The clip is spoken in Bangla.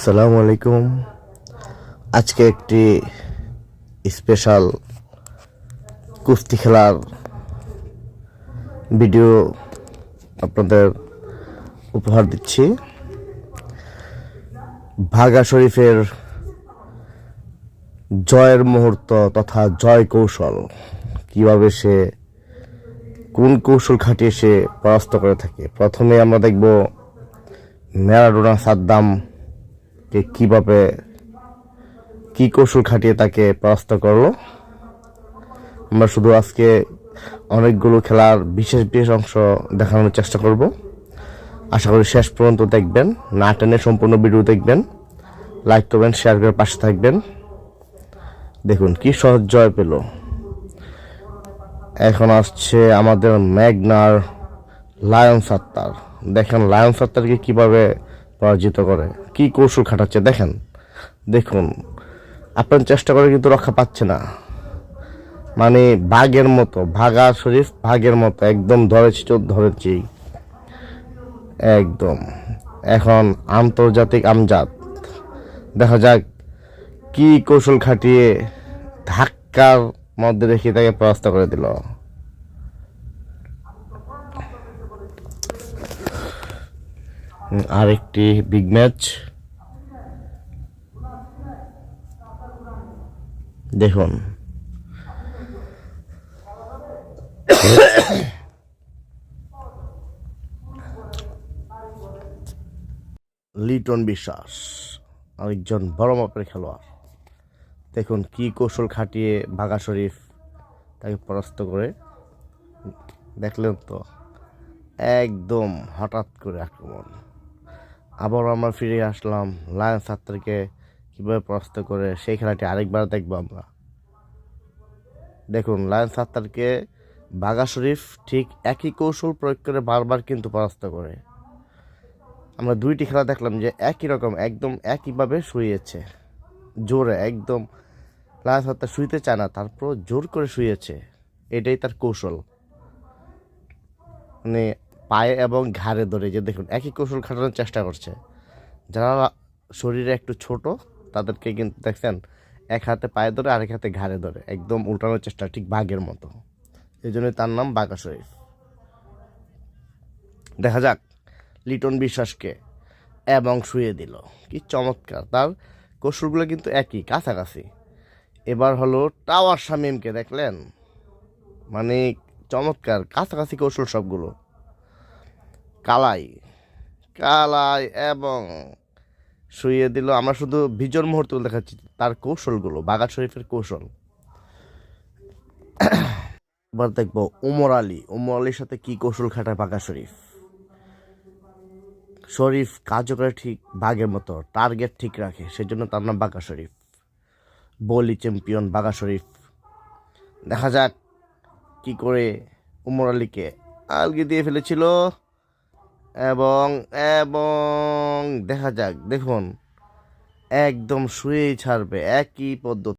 আসসালামু আলাইকুম। আজকে একটি স্পেশাল কুস্তি খেলার ভিডিও আপনাদের উপহার দিচ্ছি। ভাগা শরীফের জয়ের মুহূর্ত তথা জয় কৌশল, কীভাবে সে, কোন কৌশল খাটিয়ে সে পরাস্ত করে থাকে। প্রথমে আমরা দেখব ম্যারাডোনা সাদ্দামকে কীভাবে কি কৌশল খাটিয়ে তাকে পরাস্ত করল? আমরা শুধু আজকে অনেকগুলো খেলার বিশেষ বিশেষ অংশ দেখানোর চেষ্টা করব। আশা করি শেষ পর্যন্ত দেখবেন, না টেনে সম্পূর্ণ ভিডিও দেখবেন, লাইক করবেন শেয়ার করে পাশে থাকবেন। দেখুন, কি সহজ জয় পেল। এখন আসছে আমাদের ম্যাগনার লায়ন সাত্তার। দেখেন, লায়ন সাত্তারকে কীভাবে পরাজিত করে। কি কৌশল খাটাচ্ছে? দেখেন। দেখুন, আপনার চেষ্টা করে কিন্তু রক্ষা পাচ্ছে না। মানে বাঘের মতো, ভাগা শরীফ ভাগের মতো, একদম ধরেছি তো ধরেছি। একদম। এখন আন্তর্জাতিক আমজাদ। দেখা যাক কি কৌশল খাটিয়ে ধাক্কার মধ্যে রেখে তাকে পরাস্ত করে দিল। আরেকটি বিগ ম্যাচ দেখুন। লিটন বিশ্বাস, আরেকজন বড় মাপের খেলোয়াড়। দেখুন কি কৌশল খাটিয়ে বাঘা শরীফ তাকে পরাস্ত করে। দেখলেন তো, একদম হঠাৎ করে আক্রমণ। আবার আমরা ফিরে আসলাম লায়ন সাত্তারকে কীভাবে পরাস্ত করে সেই খেলাটি আরেকবার দেখব আমরা। দেখুন লায়ন সাত্তারকে বাঘা শরীফ ঠিক একই কৌশল প্রয়োগ করে বারবার কিন্তু পরাস্ত করে। আমরা দুইটি খেলা দেখলাম যে একই রকম, একদম একইভাবে শুয়েছে। জোরে একদম লায়ন সাত্তার শুইতে চায় না তারপর জোর করে শুয়েছে। এটাই তার কৌশল। মানে পায়ে এবং ঘাড়ে ধরে, যে দেখুন, একই কৌশল খাটানোর চেষ্টা করছে। যারা শরীরে একটু ছোট তাদেরকে কিন্তু, দেখছেন, এক হাতে পায়ে ধরে, আরেক হাতে ঘাড়ে ধরে। একদম উল্টানোর চেষ্টা, ঠিক বাঘের মতো। এই জন্যই তার নাম বাঘা শরীফ। দেখা যাক, লিটন বিশ্বাসকে এবং শুয়ে দিল। কি চমৎকার, তার কৌশলগুলো কিন্তু একই, কাছাকাছি। এবার হলো টাওয়ার শামিমকে, দেখলেন? মানে চমৎকার, কাছাকাছি কৌশল সবগুলো। কালাই কালাই এবং শুয়ে দিল। আমরা শুধু বিজয় মুহূর্ত দেখাচ্ছি তার কৌশলগুলো, বাগাত শরীফের কৌশল। এবার দেখব উমর আলী। উমর আলীর সাথে কি কৌশল খাটায় বাঘা শরীফ? শরীফ কাজও করে ঠিক বাঘের মতো টার্গেট ঠিক রাখে, সেজন্য তার নাম বাঘা শরীফ। বলি চ্যাম্পিয়ন বাঘা শরীফ। দেখা যাক কি করে উমর আলীকে আলগি দিয়ে ফেলেছিল। এবং এবং দেখা যাক দেখুন একদম শুয়েই ছাড়বে একই পদ্ধতি।